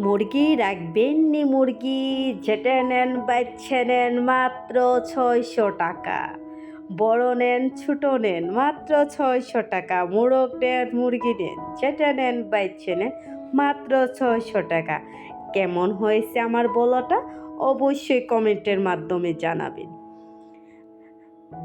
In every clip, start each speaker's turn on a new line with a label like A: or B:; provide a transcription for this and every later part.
A: মুরগি রাখবেন নি মুরগি, যেটা নেন বাচ্চা নেন মাত্র ছয়শো টাকা। বড় নেন, ছোটো নেন, মাত্র ছয়শো টাকা। মোরগ নেন, মুরগি নেন, যেটা নেন বাচ্চা নেন, মাত্র ছয়শো টাকা। কেমন হয়েছে আমার বলাটা? অবশ্যই কমেন্টের মাধ্যমে জানাবেন।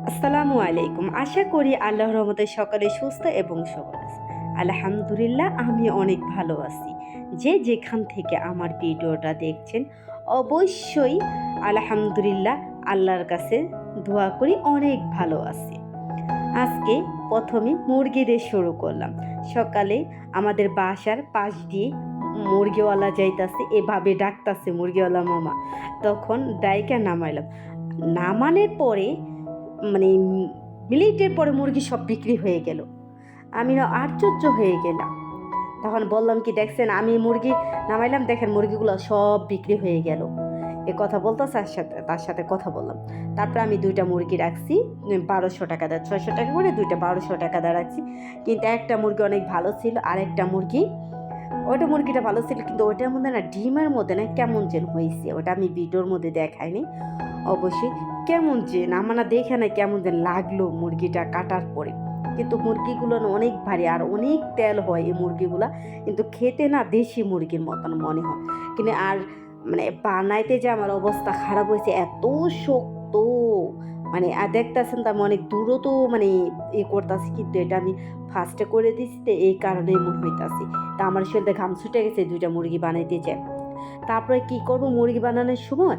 A: আসসালামু আলাইকুম। আশা করি আল্লাহ রহমতে সকালে সুস্থ এবং সবল আছে আলহামদুলিল্লাহ, আমি অনেক ভালো আছি। যে যেখান থেকে আমার ভিডিওটা দেখছেন, অবশ্যই আলহামদুলিল্লাহ, আল্লাহর কাছে দোয়া করি, অনেক ভালো আছি। আজকে প্রথমে মুরগি দিয়ে শুরু করলাম। সকালে আমাদের বাসার পাশ দিয়ে মুরগিওয়ালা যাইতাছে, এভাবে ডাকতাছে মুরগিওয়ালা মামা। তখন ডাইকা নামাইলাম। নামানোর পরে মানে মিনিটের পরে মুরগি সব বিক্রি হয়ে গেল। আমি না আশ্চর্য হয়ে গেলাম। তখন বললাম কি, দেখছেন, আমি মুরগি নামাইলাম, দেখেন মুরগিগুলো সব বিক্রি হয়ে গেল। এ কথা বলতো তার সাথে তার সাথে কথা বললাম। তারপরে আমি দুইটা মুরগি রাখছি বারোশো টাকা দেয় ছয়শো টাকা করে দুইটা বারোশো টাকা দেওয়া রাখছি। কিন্তু একটা মুরগি অনেক ভালো ছিল আর একটা মুরগি, ওইটা মুরগিটা ভালো ছিল, কিন্তু ওইটার মধ্যে না ডিমের মধ্যে না কেমন যেন হয়েছে ওটা আমি ভিডিওর মধ্যে দেখাইনি। অবশ্যই কেমন যেন, আমার না দেখে না কেমন যেন লাগল মুরগিটা কাটার পরে। কিন্তু মুরগিগুলো অনেক ভারী, আর অনেক তেল হয় এই মুরগিগুলা। কিন্তু খেতে না দেশি মুরগির মতন মনে হয়। কিন্তু আর মানে বানাইতে যে আমার অবস্থা খারাপ হয়েছে, এত শক্ত। মানে আর দেখতেছেন তো আমি অনেক দূরও তো মানে এ করতেছি, কিন্তু এটা আমি ফার্স্টে করে দিছি তো এই কারণে এমন হইতাছি। তা আমার শরীরে ঘাম ছুটে গেছে দুইটা মুরগি বানাইতে চাই তারপরে কি করব মুরগি বানানোর সময়?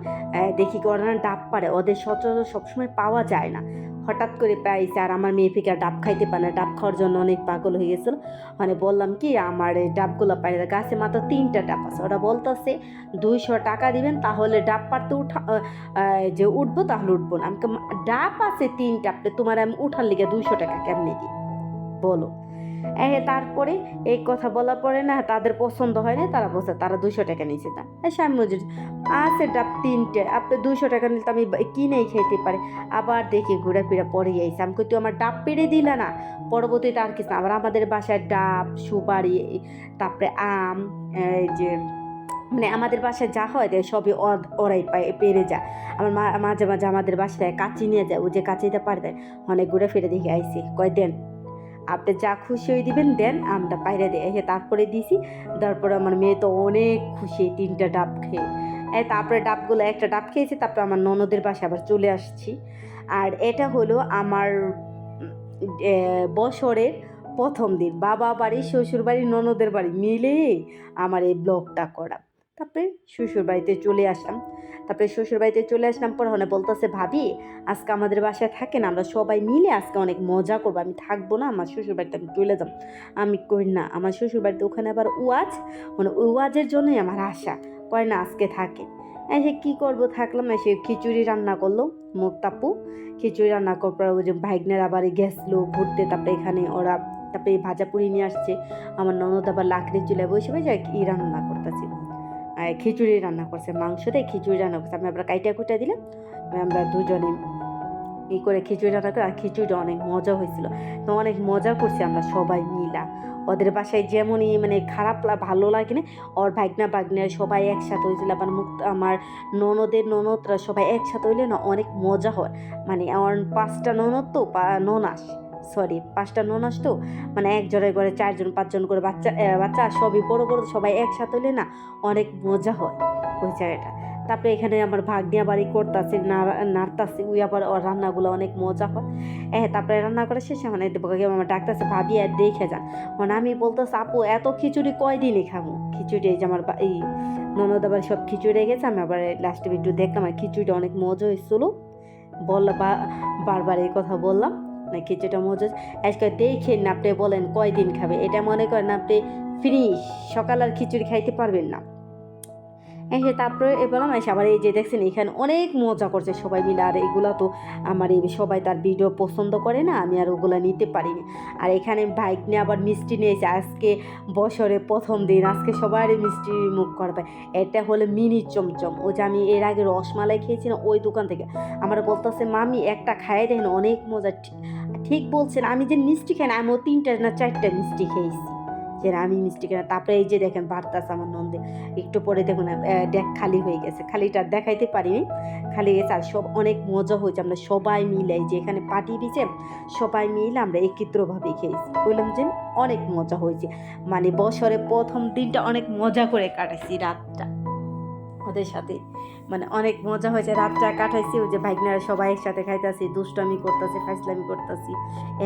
A: দেখি ওরা ডাব পারে ওদের সচরাচর সবসময় পাওয়া যায় না। হঠাৎ করে পাইছে আর আমার মেয়ে ফিকা ডাব খাইতে পারে না। ডাব খাওয়ার জন্য অনেক পাগল হয়ে গেছিল। মানে বললাম কি, আমার এই ডাবগুলো পাই না গাছে মাত্র তিনটা ডাব আছে। ওরা বলতেছে, দুইশো টাকা দিবেন, তাহলে ডাব পারতে উঠা যে উঠবো তাহলে উঠবো না। আমি ডাব আছে তিনটা তোমার আমি উঠার লিগে দুইশো টাকা কেমনি দিই? বলো। তারপরে এই কথা বলার পরে না তাদের পছন্দ হয় না তারা বলছে তারা দুশো টাকা নিয়েছে এসে আমি মজুর আছে ডাব তিনটে আপনি দুশো টাকা নিলে তো আমি কিনেই খেতে পারি। আবার দেখি ঘুরে ফিরে পরে যাইছে আমি কই, তুই আমার ডাব পেড়ে দিলে না পরবর্তীতে আর কিছু না। আবার আমাদের বাসায় ডাব সুপারি তারপরে আম এই যে মানে আমাদের বাসায় যা হয় দেয় সবই ওরাই পায় পেরে যায়। আমার মাঝে মাঝে আমাদের বাসায় কাঁচি নিয়ে যায় ও যে কাচিতে পারে দেয় অনেক ঘুরে ফিরে দেখে আইসি কয় দেন। আপনি যা খুশি হয়ে দিবেন, দেন আমরা বাইরে দিয়ে তারপরে দিছি, তারপরে আমার মেয়ে তো অনেক খুশি তিনটা ডাব খেয়ে। তারপরে ডাবগুলো, একটা ডাব খেয়েছি, তারপরে আমার ননদের বাসায় আবার চলে আসছি। আর এটা হলো আমার বছরের প্রথম দিন। বাবা বাড়ি শ্বশুর বাড়ি ননদের বাড়ি মিলে আমার এই ব্লগটা করা। তারপরে শ্বশুর বাড়িতে চলে আসলাম। তারপরে শ্বশুর বাড়িতে চলে আসলাম পর হনে বলতেছে, ভাবি, আজকে আমাদের বাসায় থাকেন, আমরা সবাই মিলে আজকে অনেক মজা করব। আমি থাকব না, আমার শ্বশুর বাড়িতে আমি চলে যাব। আমি কই, না, আমার শ্বশুর বাড়িতে ওখানে আবার ওয়াজ? মানে ওয়াজের জন্যই আমার আশা। কয়, না, আজকে থাকে। এসে কী করব, থাকলাম এসে খিচুড়ি রান্না করল মুক্তাপু। খিচুড়ি রান্না করার পর ওই যে ভাইগনের আবার গেছলো ঘুরতে, তারপরে এখানে ওরা, তারপরে এই ভাজা পুরি নিয়ে আসছে। আমার ননদ আবার লাকড়ি চুলে বসে বসে ই রান্না করতেছে? আর খিচুড়ি রান্না করছে, মাংস দিয়ে খিচুড়ি রান্না করছে। আমি আবার কাইটা কুটা দিলাম আমরা দুজনে ই করে খিচুড়ি রান্না করে, আর খিচুড়িটা অনেক মজা হয়েছিল। তো অনেক মজা করছি আমরা সবাই মিলা। ওদের বাসায় যেমনই মানে খারাপ ভালো লাগে না, ওর ভাগনা ভাগ্নের সবাই একসাথে হয়েছিল, আবার মুখ আমার ননদের ননদরা সবাই একসাথে হইলে না অনেক মজা হয়। মানে আমার পাঁচটা ননদ তো ননাস। সরি, পাঁচটা ননাস তো মানে এক জনের করে চারজন, পাঁচজন করে বাচ্চা বাচ্চা সবই বড় বড়, সবাই একসাথে হইলে না অনেক মজা হয় ওই জায়গাটা। তারপরে এখানে আমার ভাগ্নিয়া বাড়ি করতেছে নাড়তাছে ওই আবার রান্নাগুলো অনেক মজা হয়। হ্যাঁ তারপরে রান্না করে শেষে মানে আমার ডাক্তারছে ভাবি, আর দেখে যান। মানে আমি বলতেছি, আপু, এত খিচুড়ি কয়দিনই খাব খিচুড়ি এই যে আমার এই ননদ আবার সব খিচুড়ি গেছে, আমি আবার লাস্টে একটু দেখলাম, আর খিচুড়িটা অনেক মজা হয়েছিল। বললাম বারবার এই কথা বললাম। না খিচুড়িটা মজুদ। আজকে দেখেন আপনি বলেন কয়দিন খাবে এটা মনে করেন আপনি ফিনিশ সকাল আর খিচুড়ি খাইতে পারবেন না এসে তারপরে বললাম এসে আবার এই যে দেখছেন, এখানে অনেক মজা করছে সবাই মিলে। আর এগুলো তো আমার এই সবাই তার ভিডিও পছন্দ করে না, আমি আর ওগুলো নিতে পারিনি। আর এখানে বাইক নিয়ে আবার মিষ্টি নিয়েছে আজকে বছরে প্রথম দিন আজকে সবারই মিষ্টি মুখ করবে। এটা হলো মিনি চমচম। ও যে আমি এর আগে রসমালাই খেয়েছি না ওই দোকান থেকে। আমার বলতেছে, মামি, একটা খাই দেখেন অনেক মজা। ঠিক- ঠিক বলছেন আমি যে মিষ্টি খাই না, আমিও তিনটা না চারটা মিষ্টি খেয়েছি। যে আমি মিষ্টি কিনা, তারপরে এই যে দেখেন বাড়তাছে আমার নন্দে, একটু পরে দেখুন ডেক খালি হয়ে গেছে। খালিটা দেখাইতে পারিনি খালি গেছে। আর সব অনেক মজা হয়েছে। আমরা সবাই মিলে যে এখানে পার্টি দিয়েছে সবাই মিলে আমরা একত্রভাবে খেয়েছি। বললাম যে অনেক মজা হয়েছে। মানে বছরের প্রথম দিনটা অনেক মজা করে কাটাইছি রাতটা। ওদের সাথে মানে অনেক মজা হয়েছে। রাতটা কাটাইছি, ওই যে ভাইগনারা সবাই একসাথে খাইতেছি, দুষ্টামি করতেছি ফাইসলামি করতেছি।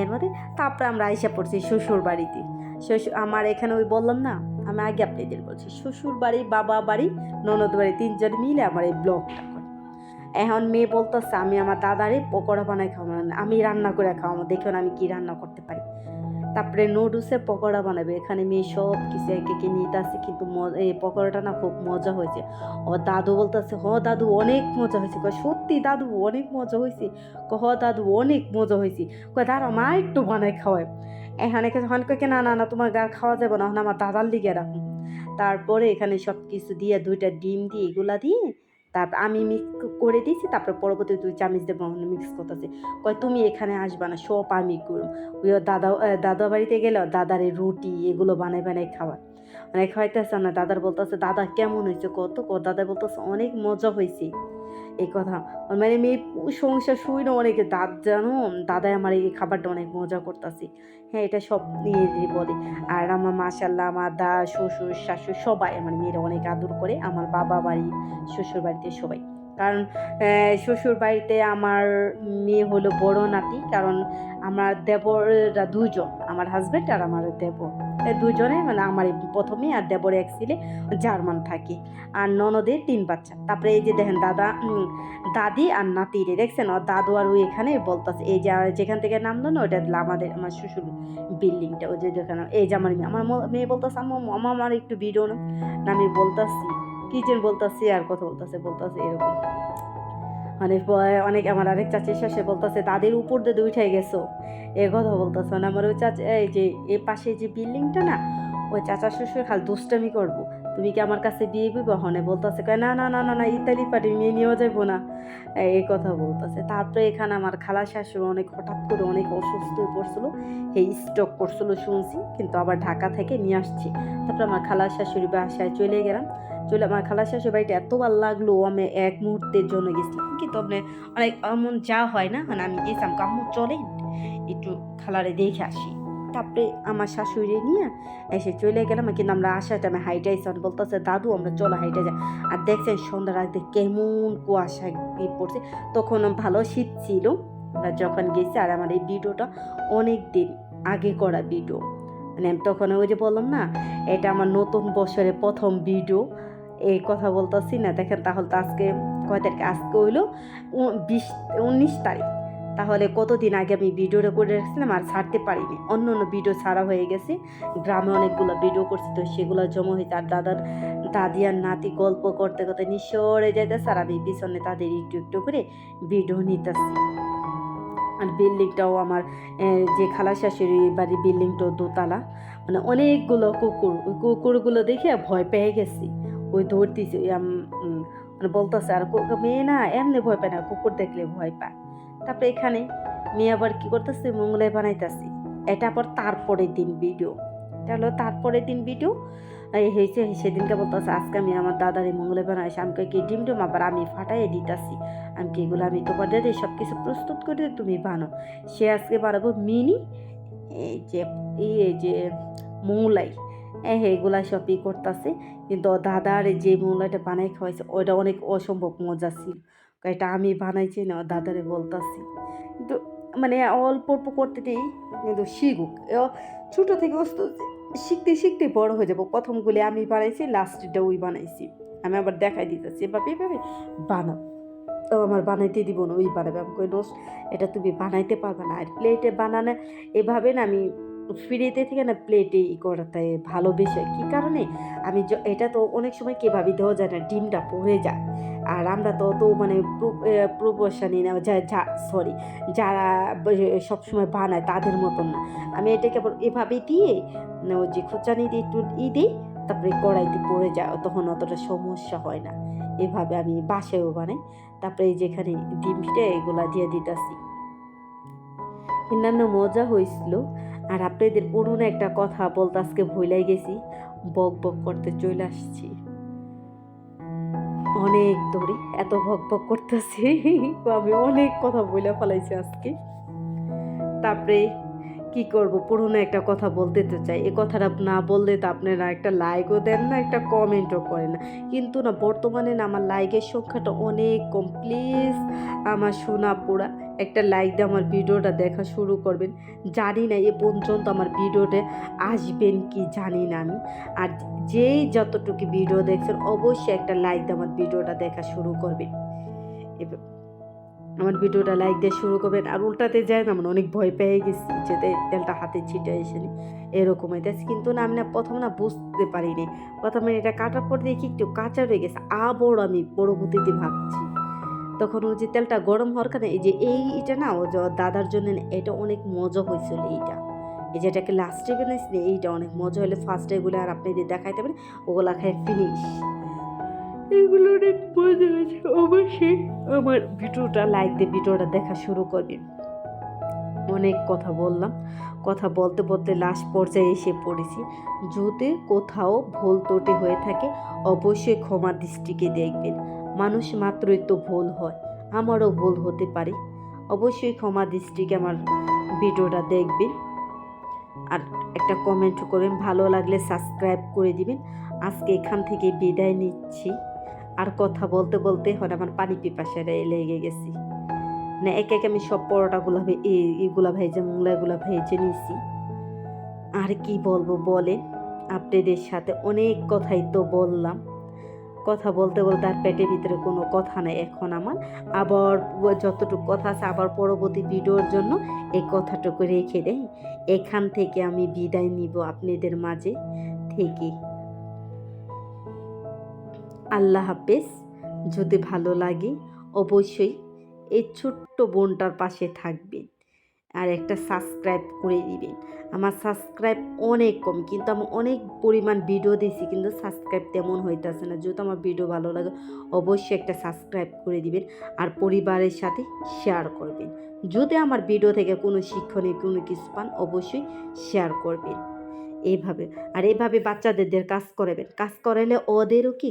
A: এর মধ্যে তারপরে আমরা আইসা পড়ছি শ্বশুর বাড়িতে শ্বশুর, আমার এখানে ওই বললাম না, আমি আগে আপনাদের বলছি, শ্বশুর বাড়ি, বাবা বাড়ি, ননদ বাড়ি, তিনজন মিলে আমার এই ব্লগটা করে। এখন মেয়ে বলতেছে, আমি আমার দাদারে পকোড়া বানাই খাওয়ানো আমি রান্না করে খাওয়াবো, দেখুন আমি কি রান্না করতে পারি। তারপরে নুডলসের পকোড়া বানাবে। এখানে মেয়ে সব কিছু একে একে নিতে আসে, কিন্তু এই পকোড়াটা না খুব মজা হয়েছে। ও দাদু বলতেছে, হ দাদু, অনেক মজা হয়েছে। কয়, সত্যি দাদু, অনেক মজা হয়েছে। ক হ দাদু, অনেক মজা হয়েছে। কয় দাঁড়া মা একটু বানায় খাওয়ায়। এখানে যখন কয়ে না না না, তোমার গা খাওয়া যাবে না আমার দাদার লিগে রাখুন। তারপরে এখানে সব কিছু দিয়ে, দুইটা ডিম দিয়ে, এগুলা দিয়ে তারপর আমি মিক্স করে দিয়েছি, তারপর পরবর্তী দুই চামচ দেবো মিক্স করতেছি। কয়, তুমি এখানে আসবা না, সব আমি করুম। ওই দাদা দাদা বাড়িতে গেলে দাদারে রুটি এগুলো বানাই বানাই খাওয়া মানে খাইতেছে না, দাদার বলতেছে, দাদা, কেমন হয়েছে কত ক, দাদা বলতেছে, অনেক মজা হয়েছে। এই কথা। মানে মেয়ে সংসার শুই না অনেকে, দাদ জানো, দাদাই আমার এই খাবারটা অনেক মজা করতেছি। হ্যাঁ এটা সব নিয়ে বলে। আর আমার মাসাল্লাহ আমার দা, শ্বশুর, শাশুড়ি সবাই আমার মেয়েরা অনেক আদর করে, আমার বাবা বাড়ি শ্বশুর বাড়িতে সবাই। কারণ শ্বশুর বাড়িতে আমার মেয়ে হলো বড় নাতি। কারণ আমার দেবররা দুজন, আমার হাজব্যান্ড আর আমার দেবর। দুজনে মানে আমার প্রথমে আর দেবর এক ছেলে, জার্মান থাকে। আর ননদের তিন বাচ্চা। তারপরে এই যে দেখেন দাদা দাদি আর নাতি রে, দেখছেন? ওর দাদু আর ওই এখানে বলতেছে, এই যে যেখান থেকে নামলো না ওটা আমাদের, আমার শ্বশুর বিল্ডিংটা। ওই যে এই যে আমার মেয়ে আমার মেয়ে বলতেছে, আম্মু আমার একটু না না আমি বলতাছি। কিচেন বলতাছি, আর কথা বলতাছে বলতাছে এরকম। মানে অনেক আমার আরেক চাচির শাশে বলতেছে, তাদের উপর দিয়ে উঠে গেছো। এ কথা বলতেছে। মানে আমার ওই চাচা, এই যে, এ পাশে যে বিল্ডিংটা না, ওই চাচা শ্বশুর খাল দুষ্টামি করব। তুমি কি আমার কাছে বিয়ে বিবাহ হনে বলতেছে, কয় না না না না না, ইতালি পার্টি, মেয়ে নিয়েও যাব না। এই কথা বলতেছে। তারপরে এখানে আমার খালা শাশুড়ি অনেক হঠাৎ করে অনেক অসুস্থ হয়ে পড়ছিল এই স্টক করছিল শুনছি, কিন্তু আবার ঢাকা থেকে নিয়ে আসছি। তারপরে আমার খালা শাশুড়ি বাসায় চলে গেলাম। চলে আমার খালা শাশুড়ি বাড়িটা এত ভালো লাগল, আমি এক মুহূর্তের জন্য গেছিলাম। কিন্তু আপনি অনেক এমন যা হয় না মানে আমি গেছিলাম কাম্মু চলেন, একটু খালারে দেখে আসি। তারপরে আমার শাশুড়ি নিয়ে এসে চলে গেলাম, কিন্তু আমরা আসার টাইমে হাইটে এসে বলতেছে, দাদু, আমরা চলো হাইটে যাই। আর দেখছেন সন্ধ্যা রাতে কেমন কুয়াশা পড়ছে, তখন ভালো শীত ছিল। আমরা যখন গেছি, আর আমার এই ভিডিওটা অনেক দিন আগে করা ভিডিও। মানে আমি তখন ওই যে বললাম না, এটা আমার নতুন বছরের প্রথম ভিডিও। এই কথা বলতেছি না। দেখেন, তাহলে তো আজকে কয় তারিখ? আজকে হইল বিশ, উনিশ তারিখ। তাহলে কতদিন আগে আমি ভিডিওটা করে রেখেছিলাম আর ছাড়তে পারিনি? অন্য অন্য ভিডিও ছাড়া হয়ে গেছে। গ্রামে অনেকগুলো ভিডিও করছি, তো সেগুলো জমা হয়েছে আর দাদার, দাদি আর নাতি গল্প করতে করতে নিঃসরে যাইতেছে আর আমি পিছনে তাদের একটু একটু করে ভিডিও নিতেছি। আর বিল্ডিংটাও আমার যে খালা শাশুড়ি বাড়ির বিল্ডিংটাও দোতলা। মানে অনেকগুলো কুকুর কুকুরগুলো দেখে ভয় পেয়ে গেছি। ওই ধরতেছি মানে বলতেছে আর মেয়ে না এমনি ভয় পায় না, কুকুর দেখলে ভয় পায়। তারপরে এখানে মেয়ে আবার কী করতেছে মঙ্গলে বানাইতেছি। এটা আবার তারপরের দিন ভিডিও এটা হলো তারপরের দিন ভিডিও এই হয়েছে, সেদিনকে বলতেছে, আজকে আমি আমার দাদার এই মঙ্গলে বানাইছি, আমি কই কি ডিম ডিম, আবার আমি ফাটাই দিতেছি। আমি কি এগুলো আমি তোমার দাদা সব কিছু প্রস্তুত করে তুমি বানো? সে আজকে বানাবো মিনি, এই যে এই যে মৌলাই। এই এগুলা সবই করতেছে। কিন্তু দাদার যে মৌলাইটা বানাই খাওয়াইছে, ওইটা অনেক অসম্ভব মজা ছিল। এটা আমি বানাইছি না দাদারে বলতাছি। কিন্তু মানে অল্প অল্প করতে দিই, কিন্তু শিখুক। ছোটো থেকে বস্তু শিখতে শিখতে বড় হয়ে যাব। প্রথমগুলি আমি বানাইছি লাস্টটা ওই বানাইছি। আমি আবার দেখাই দিতেছি, এভাবে এভাবে বানাও। তো আমার বানাইতে দিব না, ওই বানাবে। আমি কই দোষ এটা তুমি বানাইতে পারবে না। আর প্লেটে বানানো, এভাবে না আমি ফ্রিতে থেকে না প্লেটে ই করাতে ভালোবেসে কী কারণে? আমি এটা তো অনেক সময় কীভাবে দেওয়া যায় না, ডিমটা পড়ে যায়। আর আমরা তো তো মানে প্রপোশনই না, যা সরি যারা সবসময় বানায় তাদের মতন না। আমি এটাকে আবার এভাবে দিয়ে ওই যে খুচানি দিয়ে একটু ই দিই, তারপরে কড়াইতে পড়ে যায়, তখন অতটা সমস্যা হয় না। এভাবে আমি বাসায়ও বানাই, তারপরে যেখানে ডিম ফিটে এগুলা দিয়ে দিতেছি। অন্যান্য মজা হয়েছিল আর আপনাদের পুরনো একটা কথা বলতে আজকে ভুলাই গেছি। বক বক করতে চলে আসছি। অনেক দৌড়ি এত বক বক করতেছি। আমি অনেক কথা বইলা ফেলাইছি আজকে। তারপরে কি করব? পুরনো একটা কথা বলতে তো চাই। এই কথাটা না বললে তো আপনারা একটা লাইকও দেন না, একটা কমেন্টও করেন না। কিন্তু না, বর্তমানে না আমার লাইকের সংখ্যাটা অনেক কম। প্লিজ আমার শোনা পোড়া একটা লাইক দিয়ে আমার ভিডিওটা দেখা শুরু করবেন। জানি না, এ পর্যন্ত আমার ভিডিওতে আসবেন কি? জানি না আমি। আর যেই যতটুকু ভিডিও দেখছেন, অবশ্যই একটা লাইক দিয়ে আমার ভিডিওটা দেখা শুরু করবেন। এবার আমার ভিডিওটা লাইক দিয়ে শুরু করবেন। আর উল্টাতে যায় না আমার অনেক ভয় পেয়ে গেছি যে তেলটা হাতে ছিটে এসেনি। এরকম হইতেছে। কিন্তু না, আমি না প্রথমে না বুঝতে পারিনি। প্রথমে এটা কাটার পর দেখি একটু কাঁচা রয়ে গেছে। আবার আমি পরবর্তীতে ভাবছি। তখন ওই যে তেলটা গরম হওয়ার কারণে এই যে এই এটা না ও যে দাদার জন্য এটা অনেক মজা হয়েছিল এইটা। এই যেটাকে লাস্টে বানাইছিল এইটা অনেক মজা হলে ফার্স্টে এগুলো আর আপনাদের দেখাইতে পারেন, ওগুলা খাই ফিনিশ এগুলো অনেক মজা আছে, অবশ্যই। আমার ভিডিওটা লাইক ভিডিওটা দেখা শুরু করবেন অনেক কথা বললাম। কথা বলতে বলতে লাস্ট পর্যায়ে এসে পড়েছি। যদি কোথাও ভুল ত্রুটি হয়ে থাকে, অবশ্যই ক্ষমা দৃষ্টিকে দেখবেন। মানুষ মাত্রই তো ভুল হয়, আমারও ভুল হতে পারে। অবশ্যই ক্ষমা দৃষ্টিকে আমার ভিডিওটা দেখবেন। আর একটা কমেন্ট করবেন ভালো লাগলে সাবস্ক্রাইব করে দিবেন। আজকে এখান থেকে বিদায় নিচ্ছি। আর কথা বলতে বলতে হয় আমার পানি পিপাসারে লেগে গেছি। না, একে একে আমি সব পরোটাগুলো ভে- এ- এগুলা ভেজে মোংলাগুলা ভেজে নিয়েছি আর কি বলব বলে আপনাদের সাথে অনেক কথাই তো বললাম। কথা বলতে বলতে আর পেটের ভিতরে কোনো কথা নেই। এখন আমার আবার যতটুকু কথা আছে আবার পরবর্তী ভিডিওর জন্য এই কথাটুকু রেখে দেয় এখান থেকে আমি বিদায় নিব আপনাদের মাঝে থেকে। আল্লাহ হাফেজ। যদি ভালো লাগে, অবশ্যই এই ছোট্ট বোনটার পাশে থাকবেন আর একটা সাবস্ক্রাইব করে দিবেন। আমার সাবস্ক্রাইব অনেক কম, কিন্তু আমি অনেক পরিমাণ ভিডিও দিয়েছি, কিন্তু সাবস্ক্রাইব তেমন হইতেছে না। যেহেতু আমার ভিডিও ভালো লাগে, অবশ্যই একটা সাবস্ক্রাইব করে দিবেন আর পরিবারের সাথে শেয়ার করবেন। যদি আমার ভিডিও থেকে কোনো শিক্ষণীয় কোনো কিছু পান, অবশ্যই শেয়ার করবেন। এইভাবে আর এইভাবে বাচ্চাদের কাজ করাবেন। কাজ করালে ওদেরও কি